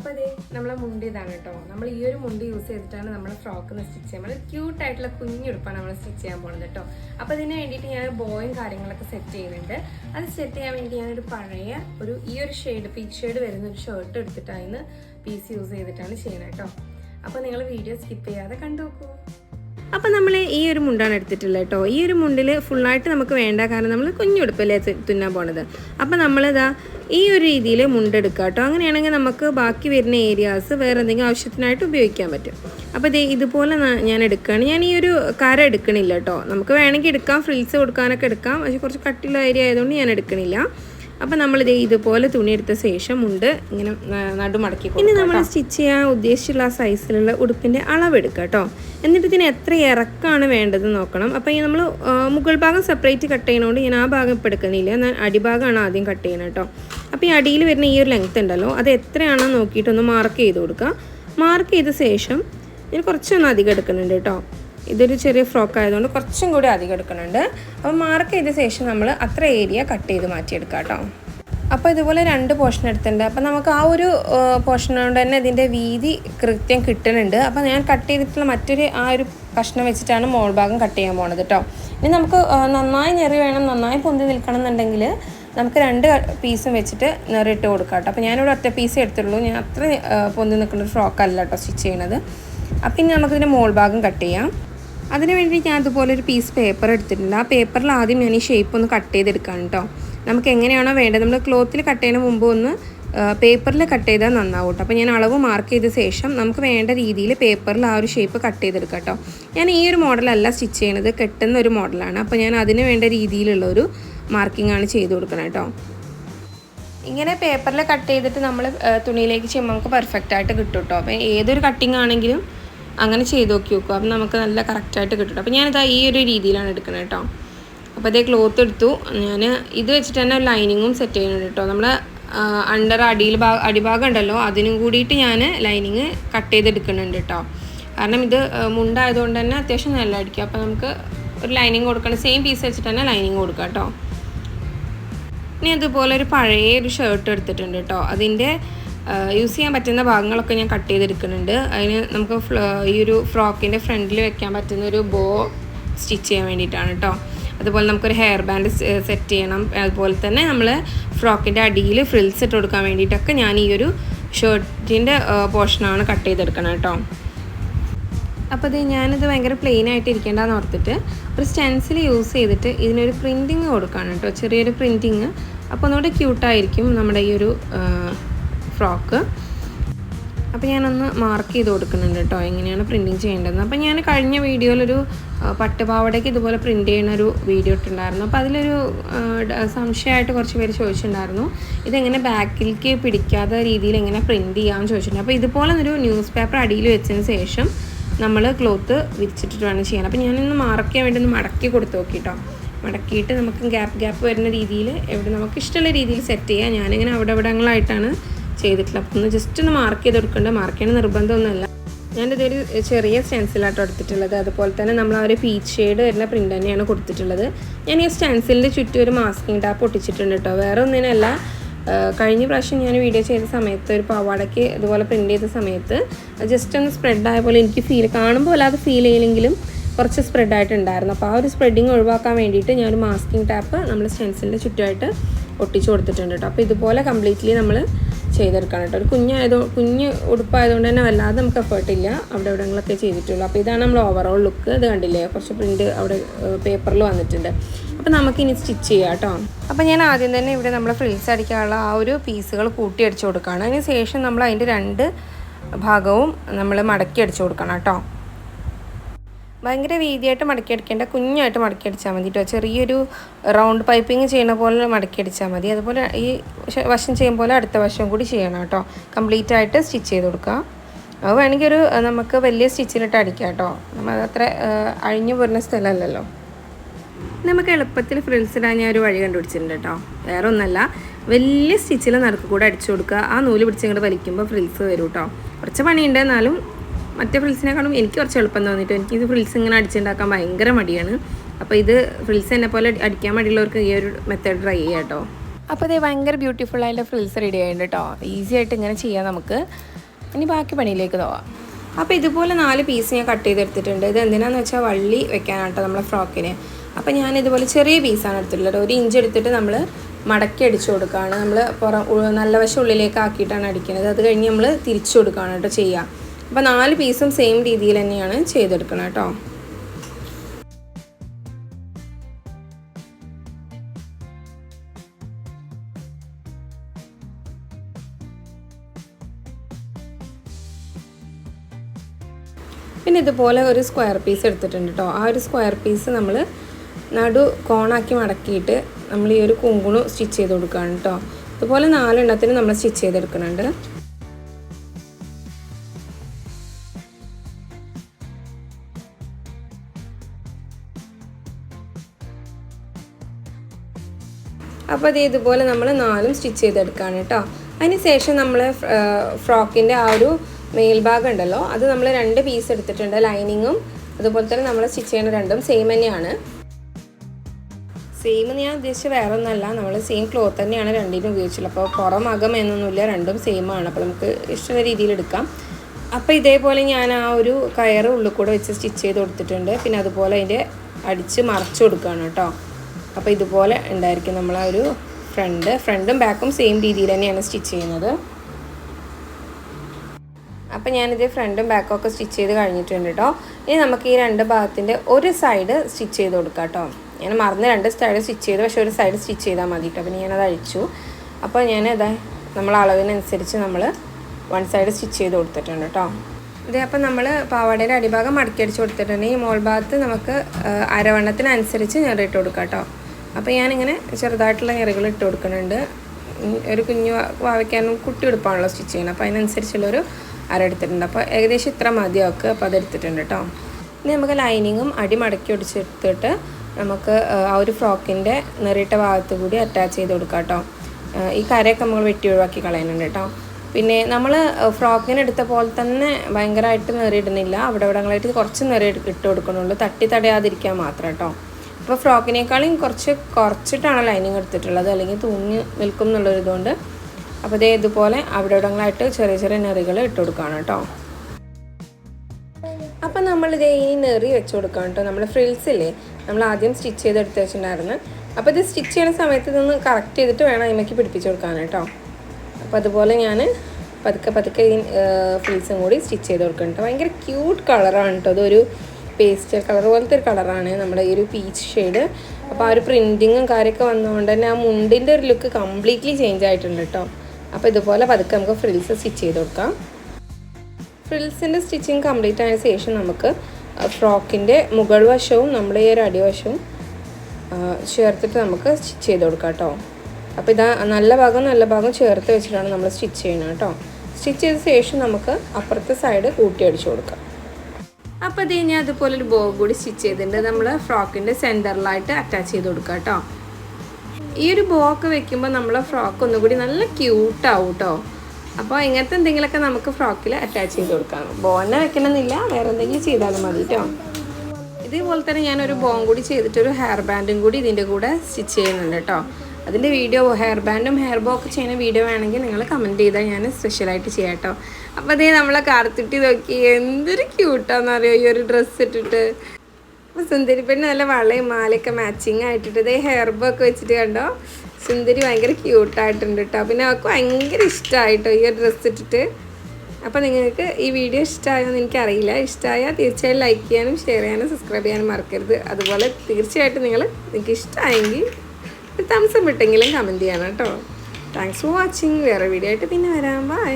അപ്പോൾ അതെ നമ്മളെ മുണ്ട് ഇതാണ് കേട്ടോ നമ്മൾ ഈ ഒരു മുണ്ട് യൂസ് ചെയ്തിട്ടാണ് നമ്മൾ ഫ്രോക്ക് സ്റ്റിച്ച് ചെയ്യാൻ നമ്മൾ ക്യൂട്ട് ആയിട്ടുള്ള കുഞ്ഞുടുപ്പാണ് നമ്മൾ സ്റ്റിച്ച് ചെയ്യാൻ പോകുന്നത് കേട്ടോ അപ്പോൾ ഇതിന് വേണ്ടിയിട്ട് ഞാൻ ബോയും കാര്യങ്ങളൊക്കെ സെറ്റ് ചെയ്യുന്നുണ്ട്. അത് സെറ്റ് ചെയ്യാൻ വേണ്ടി ഞാനൊരു പഴയ ഒരു ഈ ഒരു ഷെയ്ഡ് പീച്ച് ഷെയ്ഡ് വരുന്ന ഒരു ഷർട്ട് എടുത്തിട്ട് അതിന് പീസ് യൂസ് ചെയ്തിട്ടാണ് ചെയ്യുന്നത് കേട്ടോ അപ്പോൾ നിങ്ങൾ വീഡിയോ സ്കിപ്പ് ചെയ്യാതെ കണ്ടു നോക്കൂ അപ്പം നമ്മൾ ഈ ഒരു മുണ്ടാണ് എടുത്തിട്ടുള്ളത് കേട്ടോ. ഈ ഒരു മുണ്ടിൽ ഫുള്ളായിട്ട് നമുക്ക് വേണ്ട കാരണം നമ്മൾ കുഞ്ഞുടുപ്പല്ലേ തുന്നാൻ പോണത്. അപ്പം നമ്മളിതാ ഈ ഒരു രീതിയിൽ മുണ്ടെടുക്കുക കേട്ടോ. അങ്ങനെയാണെങ്കിൽ നമുക്ക് ബാക്കി വരുന്ന ഏരിയാസ് വേറെ എന്തെങ്കിലും ആവശ്യത്തിനായിട്ട് ഉപയോഗിക്കാൻ പറ്റും. അപ്പോൾ ഇത് ഇതുപോലെ ഞാൻ എടുക്കുകയാണ് ഞാൻ ഈ ഒരു കര എടുക്കണില്ല കേട്ടോ. നമുക്ക് വേണമെങ്കിൽ എടുക്കാം. ഫ്രിൽസ് കൊടുക്കാനൊക്കെ എടുക്കാം. പക്ഷേ കുറച്ച് കട്ടിയുള്ള ഏരിയ ആയതുകൊണ്ട് ഞാൻ എടുക്കണില്ല. അപ്പം നമ്മളിത് ഇതുപോലെ തുണി എടുത്ത ശേഷം ഉണ്ട് ഇങ്ങനെ നടുമടക്കി ഇനി നമ്മൾ സ്റ്റിച്ച് ചെയ്യാൻ ഉദ്ദേശിച്ചുള്ള സൈസിലുള്ള ഉടുപ്പിന്റെ അളവെടുക്കുക കേട്ടോ. എന്നിട്ട് ഇതിന് എത്ര ഇറക്കാണ് വേണ്ടത് നോക്കണം. അപ്പോൾ ഈ നമ്മൾ മുകൾ ഭാഗം സെപ്പറേറ്റ് കട്ട് ചെയ്യണോണ്ട് ഞാൻ ആ ഭാഗം ഇപ്പം എടുക്കുന്നില്ല. ഞാൻ അടിഭാഗമാണ് ആദ്യം കട്ട് ചെയ്യണം കേട്ടോ. അപ്പോൾ ഈ അടിയിൽ വരുന്ന ഈ ഒരു ലെങ്ത് ഉണ്ടല്ലോ അത് എത്രയാണെന്ന് നോക്കിയിട്ടൊന്ന് മാർക്ക് ചെയ്ത് കൊടുക്കുക. മാർക്ക് ചെയ്ത ശേഷം ഞാൻ കുറച്ചൊന്ന് അധികം എടുക്കുന്നുണ്ട് കേട്ടോ. ഇതൊരു ചെറിയ ഫ്രോക്ക് ആയതുകൊണ്ട് കുറച്ചും കൂടി അധികം എടുക്കുന്നുണ്ട്. അപ്പോൾ മാർക്ക് ചെയ്ത ശേഷം നമ്മൾ അത്ര ഏരിയ കട്ട് ചെയ്ത് മാറ്റിയെടുക്കാം കേട്ടോ. അപ്പോൾ ഇതുപോലെ രണ്ട് പോർഷൻ എടുത്തിട്ടുണ്ട്. അപ്പോൾ നമുക്ക് ആ ഒരു പോർഷൻ കൊണ്ട് തന്നെ ഇതിന്റെ വീതി കൃത്യം കിട്ടുന്നുണ്ട്. അപ്പോൾ ഞാൻ കട്ട് ചെയ്തിട്ടുള്ള മറ്റൊരു ആ ഒരു കഷ്ണം വെച്ചിട്ടാണ് മോൾ ഭാഗം കട്ട് ചെയ്യാൻ പോണത് കേട്ടോ. ഇനി നമുക്ക് നന്നായി ഞെറി വേണം നന്നായി പൊന്തി നിൽക്കണം എന്നുണ്ടെങ്കിൽ നമുക്ക് രണ്ട് പീസും വെച്ചിട്ട് നിറയിട്ട് കൊടുക്കാം കേട്ടോ. അപ്പോൾ ഞാനിവിടെ ഒറ്റ പീസ് എടുത്തുള്ളൂ. ഞാൻ അത്ര പൊന്തി നിൽക്കുന്ന ഒരു ഫ്രോക്കല്ല കേട്ടോ സ്റ്റിച്ച് ചെയ്യണത്. അപ്പം ഇനി നമുക്കിതിന്റെ മോൾ ഭാഗം കട്ട് ചെയ്യാം. അതിന് വേണ്ടി ഞാൻ അതുപോലെ ഒരു പീസ് പേപ്പർ എടുത്തിട്ടുണ്ട്. ആ പേപ്പറിൽ ആദ്യം ഞാൻ ഈ ഷേപ്പ് ഒന്ന് കട്ട് ചെയ്തെടുക്കാൻ കേട്ടോ നമുക്ക് എങ്ങനെയാണോ വേണ്ടത്. നമ്മൾ ക്ലോത്തിൽ കട്ട് ചെയ്യുന്ന മുമ്പ് ഒന്ന് പേപ്പറിൽ കട്ട് ചെയ്താൽ നന്നാവും കേട്ടോ അപ്പോൾ ഞാൻ അളവ് മാർക്ക് ചെയ്ത ശേഷം നമുക്ക് വേണ്ട രീതിയിൽ പേപ്പറിൽ ആ ഒരു ഷേപ്പ് കട്ട് ചെയ്തെടുക്കാം കേട്ടോ ഞാൻ ഈ ഒരു മോഡലല്ല സ്റ്റിച്ച് ചെയ്യണത്. കെട്ടുന്ന ഒരു മോഡലാണ് അപ്പോൾ ഞാൻ അതിന് വേണ്ട രീതിയിലുള്ള ഒരു മാർക്കിംഗ് ആണ് ചെയ്ത് കൊടുക്കണം കേട്ടോ ഇങ്ങനെ പേപ്പറിൽ കട്ട് ചെയ്തിട്ട് നമ്മൾ തുണിയിലേക്ക് ചെയ്യുമ്പോൾ നമുക്ക് പെർഫെക്റ്റ് ആയിട്ട് കിട്ടും കേട്ടോ അപ്പോൾ ഏതൊരു കട്ടിങ് ആണെങ്കിലും അങ്ങനെ ചെയ്ത് നോക്കി നോക്കുക അപ്പം നമുക്ക് നല്ല കറക്റ്റായിട്ട് കിട്ടും അപ്പോൾ ഞാനിതാ ഈ ഒരു രീതിയിലാണ് എടുക്കുന്നത് കേട്ടോ അപ്പോൾ അതേ ക്ലോത്ത് എടുത്തു. ഞാൻ ഇത് വെച്ചിട്ട് തന്നെ ലൈനിങ്ങും സെറ്റ് ചെയ്യുന്നുണ്ട് കേട്ടോ നമ്മൾ അണ്ടർ അടിയിൽ ഭാഗ അടിഭാഗം ഉണ്ടല്ലോ അതിനും കൂടിയിട്ട് ഞാൻ ലൈനിങ് കട്ട് ചെയ്തെടുക്കുന്നുണ്ട് കേട്ടോ കാരണം ഇത് മുണ്ടായതുകൊണ്ട് തന്നെ അത്യാവശ്യം നല്ല അടിക്കും അപ്പോൾ നമുക്ക് ഒരു ലൈനിങ് കൊടുക്കണം. സെയിം പീസ് വെച്ചിട്ട് തന്നെ ലൈനിങ് കൊടുക്കുക കേട്ടോ ഇനി അതുപോലെ ഒരു പഴയ ഒരു ഷർട്ട് എടുത്തിട്ടുണ്ട് കേട്ടോ അതിന്റെ യൂസ് ചെയ്യാൻ പറ്റുന്ന ഭാഗങ്ങളൊക്കെ ഞാൻ കട്ട് ചെയ്തെടുക്കുന്നുണ്ട്. അതിന് നമുക്ക് ഈ ഒരു ഫ്രോക്കിന്റെ ഫ്രണ്ടിൽ വെക്കാൻ പറ്റുന്ന ഒരു ബോ സ്റ്റിച്ച് ചെയ്യാൻ വേണ്ടിയിട്ടാണ് കേട്ടോ അതുപോലെ നമുക്കൊരു ഹെയർ ബാൻഡ് സെറ്റ് ചെയ്യണം. അതുപോലെ തന്നെ നമ്മൾ ഫ്രോക്കിന്റെ അടിയിൽ ഫ്രിൽസ് ഇട്ട് കൊടുക്കാൻ വേണ്ടിയിട്ടൊക്കെ ഞാൻ ഈ ഒരു ഷർട്ടിന്റെ പോർഷനാണ് കട്ട് ചെയ്തെടുക്കണം കേട്ടോ അപ്പോൾ ഇത് ഞാനിത് ഭയങ്കര പ്ലെയിൻ ആയിട്ട് ഇരിക്കേണ്ടെന്ന് ഓർത്തിട്ട് ഒരു സ്റ്റെൻസിൽ യൂസ് ചെയ്തിട്ട് ഇതിനൊരു പ്രിന്റിങ് കൊടുക്കുകയാണ് കേട്ടോ ചെറിയൊരു പ്രിന്റിങ് അപ്പോൾ ഒന്നുകൂടെ ക്യൂട്ടായിരിക്കും നമ്മുടെ ഈ ഒരു ഫ്രോക്ക്. അപ്പോൾ ഞാനൊന്ന് മാർക്ക് ചെയ്ത് കൊടുക്കുന്നുണ്ട് കേട്ടോ എങ്ങനെയാണ് പ്രിന്റിങ് ചെയ്യേണ്ടതെന്ന്. അപ്പോൾ ഞാൻ കഴിഞ്ഞ വീഡിയോയിലൊരു പട്ടുപാവടയ്ക്ക് ഇതുപോലെ പ്രിന്റ് ചെയ്യുന്ന ഒരു വീഡിയോ ഇട്ടുണ്ടായിരുന്നു അപ്പോൾ അതിലൊരു സംശയമായിട്ട് കുറച്ച് പേര് ചോദിച്ചിട്ടുണ്ടായിരുന്നു ഇതെങ്ങനെ ബാക്കിലേക്ക് പിടിക്കാത്ത രീതിയിൽ എങ്ങനെ പ്രിന്റ് ചെയ്യാമെന്ന് ചോദിച്ചിട്ടുണ്ട്. അപ്പോൾ ഇതുപോലെ ഒരു ന്യൂസ് പേപ്പർ അടിയിൽ വെച്ചതിന് ശേഷം നമ്മൾ ക്ലോത്ത് വിരിച്ചിട്ട് വേണം ചെയ്യാൻ അപ്പോൾ ഞാനൊന്ന് മാർക്ക് ചെയ്യാൻ വേണ്ടി ഒന്ന് മടക്കി കൊടുത്ത് നോക്കിട്ടോ. മടക്കിയിട്ട് നമുക്ക് ഗ്യാപ്പ് ഗ്യാപ്പ് വരുന്ന രീതിയിൽ എവിടെ നമുക്ക് ഇഷ്ടമുള്ള രീതിയിൽ സെറ്റ് ചെയ്യാം. ഞാനിങ്ങനെ അവിടെ ഇവിടങ്ങളായിട്ടാണ് ചെയ്തിട്ടുള്ളത് അപ്പോൾ ഒന്ന് ജസ്റ്റ് ഒന്ന് മാർക്ക് ചെയ്ത് കൊടുക്കേണ്ട മാർക്ക് ചെയ്യണ നിർബന്ധമൊന്നുമല്ല. ഞാനിതൊരു ചെറിയ സ്റ്റെൻസിലാട്ടോ എടുത്തിട്ടുള്ളത്. അതുപോലെ തന്നെ നമ്മൾ ആ ഒരു പീച്ച് ഷെയ്ഡ് വരുന്ന പ്രിന്റ് തന്നെയാണ് കൊടുത്തിട്ടുള്ളത്. ഞാൻ ഈ സ്റ്റെൻസിലിന്റെ ചുറ്റും ഒരു മാസ്കിങ് ടാപ്പ് ഒട്ടിച്ചിട്ടുണ്ട് കേട്ടോ വേറെ ഒന്നിനല്ല. കഴിഞ്ഞ പ്രാവശ്യം ഞാൻ വീഡിയോ ചെയ്ത സമയത്ത് ഒരു പാവാടയ്ക്ക് ഇതുപോലെ പ്രിന്റ് ചെയ്ത സമയത്ത് ജസ്റ്റ് ഒന്ന് സ്പ്രെഡ് ആയ പോലെ എനിക്ക് ഫീൽ കാണുമ്പോൾ അല്ലാതെ ഫീൽ ചെയ്യില്ലെങ്കിലും കുറച്ച് സ്പ്രെഡ് ആയിട്ടുണ്ടായിരുന്നു. അപ്പോൾ ആ ഒരു സ്പ്രെഡിങ് ഒഴിവാക്കാൻ വേണ്ടിയിട്ട് ഞാൻ ഒരു മാസ്കിംഗ് ടാപ്പ് നമ്മൾ സ്റ്റെൻസിലിന്റെ ചുറ്റുമായിട്ട് ഒട്ടിച്ച് കൊടുത്തിട്ടുണ്ട് കേട്ടോ അപ്പോൾ ഇതുപോലെ കംപ്ലീറ്റ്ലി നമ്മൾ ചെയ്തെടുക്കണം കേട്ടോ ഒരു കുഞ്ഞായതോ കുഞ്ഞ് ഉടുപ്പായതുകൊണ്ട് തന്നെ വല്ലാതെ നമുക്ക് എഫേർട്ട് ഇല്ല. അവിടെ എവിടെങ്ങളൊക്കെ ചെയ്തിട്ടുള്ളൂ. അപ്പോൾ ഇതാണ് നമ്മൾ ഓവറോൾ ലുക്ക് ഇത് കണ്ടില്ലേ? കുറച്ച് പ്രിന്റ് അവിടെ പേപ്പറിൽ വന്നിട്ടുണ്ട്. അപ്പോൾ നമുക്കിനി സ്റ്റിച്ച് ചെയ്യാം കേട്ടോ അപ്പോൾ ഞാൻ ആദ്യം തന്നെ ഇവിടെ നമ്മൾ ഫ്രിൽസ് അടിക്കാനുള്ള ആ ഒരു പീസുകൾ കൂട്ടി അടിച്ചു കൊടുക്കുകയാണ്. അതിന് ശേഷം നമ്മൾ അതിന്റെ രണ്ട് ഭാഗവും നമ്മൾ മടക്കി അടിച്ചു കൊടുക്കണം കേട്ടോ ഭയങ്കര വീതിയായിട്ട് മടക്കി അടിക്കേണ്ട കുഞ്ഞായിട്ട് മടക്കി അടിച്ചാൽ മതി കേട്ടോ. ചെറിയൊരു റൗണ്ട് പൈപ്പിംഗ് ചെയ്യുന്ന പോലെ മടക്കി അടിച്ചാൽ മതി. അതുപോലെ ഈ വശം ചെയ്യുമ്പോൾ അടുത്ത വശം കൂടി ചെയ്യണം കേട്ടോ. കംപ്ലീറ്റ് ആയിട്ട് സ്റ്റിച്ച് ചെയ്ത് കൊടുക്കുക. അത് വേണമെങ്കിൽ ഒരു നമുക്ക് വലിയ സ്റ്റിച്ചിലിട്ട് അടിക്കാം കേട്ടോ. നമ്മൾ അത്ര അഴിഞ്ഞു പോരുന്ന സ്ഥലമല്ലല്ലോ. നമുക്ക് എളുപ്പത്തിൽ ഫ്രിൽസ് ഇടാൻ ഞാൻ ഒരു വഴി കണ്ടുപിടിച്ചിട്ടുണ്ട് കേട്ടോ. വേറെ ഒന്നല്ല. വലിയ സ്റ്റിച്ചിൽ നറുക്ക് കൂടെ അടിച്ചു കൊടുക്കുക. ആ നൂൽ പിടിച്ച് ഇങ്ങോട്ട് വലിക്കുമ്പോൾ ഫ്രിൽസ് വരും കേട്ടോ. കുറച്ച് പണിയുണ്ട്. മറ്റേ ഫ്രിൽസിനെക്കാളും എനിക്ക് കുറച്ച് എളുപ്പം തോന്നിയിട്ട് ഇത് ഫ്രിൽസ് ഇങ്ങനെ അടിച്ചുണ്ടാക്കാൻ ഭയങ്കര മടിയാണ്. അപ്പോൾ ഇത് ഫ്രിൽസ് എന്നെ പോലെ അടിക്കാൻ മടിയുള്ളവർക്ക് ഈ ഒരു മെത്തേഡ് ട്രൈ ചെയ്യാം കേട്ടോ. അപ്പോൾ ഇത് ഭയങ്കര ബ്യൂട്ടിഫുൾ ആയിട്ടുള്ള ഫ്രിൽസ് റെഡി ആയിട്ടുണ്ട് കേട്ടോ. ഈസി ആയിട്ട് ഇങ്ങനെ ചെയ്യാം നമുക്ക്. ഇനി ബാക്കി പണിയിലേക്ക് പോവാം. അപ്പോൾ ഇതുപോലെ നാല് പീസ് ഞാൻ കട്ട് ചെയ്തെടുത്തിട്ടുണ്ട്. ഇത് എന്തിനാന്ന് വെച്ചാൽ വള്ളി വെക്കാനാട്ടോ നമ്മളെ ഫ്രോക്കിന് അപ്പോൾ ഞാൻ ഇതുപോലെ ചെറിയ പീസാണ് എടുത്തിട്ടുള്ളത്. ഒരു ഇഞ്ച് എടുത്തിട്ട് നമ്മൾ മടക്കി അടിച്ചു കൊടുക്കുകയാണ്. നമ്മൾ പുറം നല്ല വശം ഉള്ളിലേക്ക് ആക്കിയിട്ടാണ് അടിക്കുന്നത്. അത് കഴിഞ്ഞ് നമ്മൾ തിരിച്ചു കൊടുക്കുകയാണ് കേട്ടോ ചെയ്യുക അപ്പോൾ നാല് പീസും സെയിം രീതിയിൽ തന്നെയാണ് ചെയ്തെടുക്കണം കേട്ടോ. പിന്നെ ഇതുപോലെ ഒരു സ്ക്വയർ പീസ് എടുത്തിട്ടുണ്ട് കേട്ടോ. ആ ഒരു സ്ക്വയർ പീസ് നമ്മൾ നടു കോണാക്കി മടക്കിയിട്ട് നമ്മൾ ഈ ഒരു കുങ്കുണു സ്റ്റിച്ച് ചെയ്ത് കൊടുക്കുകയാണ് കേട്ടോ. ഇതുപോലെ നാലെണ്ണത്തിന് നമ്മൾ സ്റ്റിച്ച് ചെയ്തെടുക്കുന്നുണ്ട്. അപ്പോൾ അത് ഇതുപോലെ നമ്മൾ നാലും സ്റ്റിച്ച് ചെയ്തെടുക്കുകയാണ് കേട്ടോ. അതിന് ശേഷം നമ്മൾ ഫ്രോക്കിന്റെ ആ ഒരു മേൽഭാഗം ഉണ്ടല്ലോ അത് നമ്മൾ രണ്ട് പീസ് എടുത്തിട്ടുണ്ട് ലൈനിങ്ങും അതുപോലെ തന്നെ നമ്മൾ സ്റ്റിച്ച് ചെയ്യുന്ന രണ്ടും സെയിം തന്നെയാണ്. സെയിം എന്ന് ഞാൻ ഉദ്ദേശിച്ചത് വേറെ ഒന്നല്ല നമ്മൾ സെയിം ക്ലോത്ത് തന്നെയാണ് രണ്ടിനും ഉപയോഗിച്ചുള്ളത് അപ്പോൾ പുറം അകം എന്നൊന്നുമില്ല രണ്ടും സെയിം ആണ്. അപ്പോൾ നമുക്ക് ഇഷ്ടമുള്ള രീതിയിൽ എടുക്കാം. അപ്പോൾ ഇതേപോലെ ഞാൻ ആ ഒരു കയറ് ഉള്ളിൽ കൂടെ വെച്ച് സ്റ്റിച്ച് ചെയ്ത് കൊടുത്തിട്ടുണ്ട്. പിന്നെ അതുപോലെ അതിന്റെ അടിച്ച് മറച്ചു കൊടുക്കുകയാണ് കേട്ടോ. അപ്പോൾ ഇതുപോലെ ഉണ്ടായിരിക്കും നമ്മൾ ആ ഒരു ഫ്രണ്ട് ഫ്രണ്ടും ബാക്കും സെയിം രീതിയിൽ തന്നെയാണ് സ്റ്റിച്ച് ചെയ്യുന്നത്. അപ്പോൾ ഞാനിത് ഫ്രണ്ടും ബാക്കും ഒക്കെ സ്റ്റിച്ച് ചെയ്ത് കഴിഞ്ഞിട്ടുണ്ട് കേട്ടോ ഇനി നമുക്ക് ഈ രണ്ട് ഭാഗത്തിന്റെ ഒരു സൈഡ് സ്റ്റിച്ച് ചെയ്ത് കൊടുക്കാം കേട്ടോ ഞാൻ മറന്ന് രണ്ട് സൈഡ് സ്റ്റിച്ച് ചെയ്ത് പക്ഷേ ഒരു സൈഡ് സ്റ്റിച്ച് ചെയ്താൽ മതി കേട്ടോ അപ്പോൾ ഞാനത് അഴിച്ചു. അപ്പോൾ ഞാൻ ഇതാ നമ്മൾ അളവിനനുസരിച്ച് നമ്മൾ വൺ സൈഡ് സ്റ്റിച്ച് ചെയ്ത് കൊടുത്തിട്ടുണ്ട് കേട്ടോ ഇത് അപ്പം നമ്മൾ പാവാടയുടെ അടിഭാഗം മടക്കി അടിച്ച് കൊടുത്തിട്ടുണ്ട്. ഈ മോൾ ഭാഗത്ത് നമുക്ക് അരവണ്ണത്തിനനുസരിച്ച് ഞെറിട്ട് കൊടുക്കാം കേട്ടോ അപ്പോൾ ഞാനിങ്ങനെ ചെറുതായിട്ടുള്ള ഇറകൾ ഇട്ട് കൊടുക്കുന്നുണ്ട്. ഒരു കുഞ്ഞു വാവയ്ക്കാനും കുട്ടി ഉടുപ്പാണല്ലോ സ്റ്റിച്ച് ചെയ്യുന്നത്. അപ്പോൾ അതിനനുസരിച്ചുള്ളൊരു അര എടുത്തിട്ടുണ്ട്. അപ്പോൾ ഏകദേശം ഇത്ര മതി അപ്പോൾ അതെടുത്തിട്ടുണ്ട് കേട്ടോ ഇനി നമുക്ക് ലൈനിങ്ങും അടി മടക്കി ഒടിച്ചെടുത്തിട്ട് നമുക്ക് ആ, ആ ഒരു ഫ്രോക്കിന്റെ നെറിയിട്ട ഭാഗത്ത് കൂടി അറ്റാച്ച് ചെയ്ത് കൊടുക്കാം കേട്ടോ ഈ കരയൊക്കെ നമ്മൾ വെട്ടി ഒഴിവാക്കി കളയുന്നുണ്ട് കേട്ടോ പിന്നെ നമ്മൾ ഫ്രോക്കിനെടുത്ത പോലെ തന്നെ ഭയങ്കരമായിട്ട് നെറിയിടുന്നില്ല അവിടെ ഇവിടങ്ങളായിട്ട് കുറച്ച് നെറി ഇട്ട് കൊടുക്കണുള്ളൂ തട്ടി തടയാതിരിക്കാൻ മാത്രം കേട്ടോ അപ്പോൾ ഫ്രോക്കിനേക്കാളും കുറച്ച് കുറച്ചിട്ടാണ് ലൈനിങ് എടുത്തിട്ടുള്ളത്. അല്ലെങ്കിൽ തൂങ്ങി നിൽക്കും എന്നുള്ളൊരിതുകൊണ്ട് അപ്പോൾ ഇതേ ഇതുപോലെ അവിടെ ചെറിയ ചെറിയ നെറികൾ ഇട്ട് കൊടുക്കുകയാണ് കേട്ടോ. അപ്പം നമ്മളിത് ഈ നെറി വെച്ച് കൊടുക്കാം കേട്ടോ. നമ്മൾ ഫ്രിൽസ് ഇല്ലേ? നമ്മൾ ആദ്യം സ്റ്റിച്ച് ചെയ്ത് എടുത്ത് വെച്ചിട്ടുണ്ടായിരുന്നു. അപ്പോൾ ഇത് സ്റ്റിച്ച് ചെയ്യുന്ന സമയത്ത് ഇതൊന്ന് കറക്റ്റ് ചെയ്തിട്ട് വേണം അതിമയ്ക്ക് പിടിപ്പിച്ച് കൊടുക്കാൻ കേട്ടോ. അപ്പോൾ അതുപോലെ ഞാൻ പതുക്കെ പതുക്കെ ഈ ഫ്രിൽസും കൂടി സ്റ്റിച്ച് ചെയ്ത് കൊടുക്കുന്നുണ്ട് ഭയങ്കര ക്യൂട്ട് കളറാണ് കേട്ടോ. അതൊരു പേസ്റ്റ് കളർ പോലത്തെ ഒരു കളറാണ് നമ്മുടെ ഈ ഒരു പീച്ച് ഷെയ്ഡ് അപ്പോൾ ആ ഒരു പ്രിന്റിങ്ങും കാര്യമൊക്കെ വന്നതുകൊണ്ട് തന്നെ ആ മുണ്ടിന്റെ ഒരു ലുക്ക് കംപ്ലീറ്റ്ലി ചേഞ്ച് ആയിട്ടുണ്ട് കേട്ടോ അപ്പോൾ ഇതുപോലെ പതുക്കെ നമുക്ക് ഫ്രിൽസ് സ്റ്റിച്ച് ചെയ്ത് കൊടുക്കാം. ഫ്രിൽസിന്റെ സ്റ്റിച്ചിങ് കംപ്ലീറ്റ് ആയ ശേഷം നമുക്ക് ഫ്രോക്കിന്റെ മുകൾ വശവും നമ്മുടെ ഈ ഒരു അടിവശവും ചേർത്തിട്ട് നമുക്ക് സ്റ്റിച്ച് ചെയ്ത് കൊടുക്കാം കേട്ടോ അപ്പോൾ ഇതാ നല്ല ഭാഗം നല്ല ഭാഗം ചേർത്ത് വെച്ചിട്ടാണ് നമ്മൾ സ്റ്റിച്ച് ചെയ്യുന്നത് കേട്ടോ സ്റ്റിച്ച് ചെയ്ത ശേഷം നമുക്ക് അപ്പുറത്തെ സൈഡ് കൂട്ടി അടിച്ചു കൊടുക്കാം. അപ്പോൾ ഇത് ഞാൻ അതുപോലെ ഒരു ബോ കൂടി സ്റ്റിച്ച് ചെയ്തിട്ടുണ്ട്. നമ്മൾ ഫ്രോക്കിന്റെ സെന്ററിലായിട്ട് അറ്റാച്ച് ചെയ്ത് കൊടുക്കാം കേട്ടോ ഈ ഒരു ബോ ഒക്കെ വെക്കുമ്പോൾ നമ്മളെ ഫ്രോക്ക് ഒന്നുകൂടി നല്ല ക്യൂട്ടാവും കേട്ടോ അപ്പോൾ ഇങ്ങനത്തെ എന്തെങ്കിലുമൊക്കെ നമുക്ക് ഫ്രോക്കിൽ അറ്റാച്ച് ചെയ്ത് കൊടുക്കാം. ബോ തന്നെ വെക്കണമെന്നില്ല. വേറെ എന്തെങ്കിലും ചെയ്താലും മതി കേട്ടോ ഇതേപോലെ തന്നെ ഞാനൊരു ബോം കൂടി ചെയ്തിട്ടൊരു ഹെയർ ബാൻഡും കൂടി ഇതിന്റെ കൂടെ സ്റ്റിച്ച് ചെയ്യുന്നുണ്ട് കേട്ടോ അതിന്റെ വീഡിയോ ഹെയർ ബാൻഡും ഹെയർ ബോ ഒക്കെ ചെയ്യുന്ന വീഡിയോ വേണമെങ്കിൽ നിങ്ങൾ കമന്റ് ചെയ്താൽ ഞാൻ സ്പെഷ്യലായിട്ട് ചെയ്യാം കേട്ടോ. അപ്പോൾ അതേ നമ്മളെ കാർത്തിട്ടി നോക്കി എന്തൊരു ക്യൂട്ടാണെന്നറിയോ ഈ ഒരു ഡ്രസ്സ് ഇട്ടിട്ട്. അപ്പോൾ സുന്ദരി പെണ്ണ് നല്ല വളയും മാലയൊക്കെ മാച്ചിങ് ആയിട്ടിട്ട് ഇതേ ഹെയർ ബോ ഒക്കെ വെച്ചിട്ട് കണ്ടോ? സുന്ദരി ഭയങ്കര ക്യൂട്ടായിട്ടുണ്ട് കേട്ടോ. പിന്നെ അവൾക്ക് ഭയങ്കര ഇഷ്ടമായിട്ടോ ഈ ഒരു ഡ്രസ്സ് ഇട്ടിട്ട്. അപ്പോൾ നിങ്ങൾക്ക് ഈ വീഡിയോ ഇഷ്ടമായോ എന്ന് എനിക്കറിയില്ല. ഇഷ്ടമായാൽ തീർച്ചയായും ലൈക്ക് ചെയ്യാനും ഷെയർ ചെയ്യാനും സബ്സ്ക്രൈബ് ചെയ്യാനും മറക്കരുത്. അതുപോലെ തീർച്ചയായിട്ടും നിങ്ങൾ നിങ്ങൾക്ക് ഇഷ്ടമായെങ്കിൽ തംസം ഇട്ടെങ്കിലും കമന്റ് ചെയ്യണം കേട്ടോ താങ്ക്സ് ഫോർ വാച്ചിങ് വേറെ വീഡിയോ ആയിട്ട് പിന്നെ വരാം. ബൈ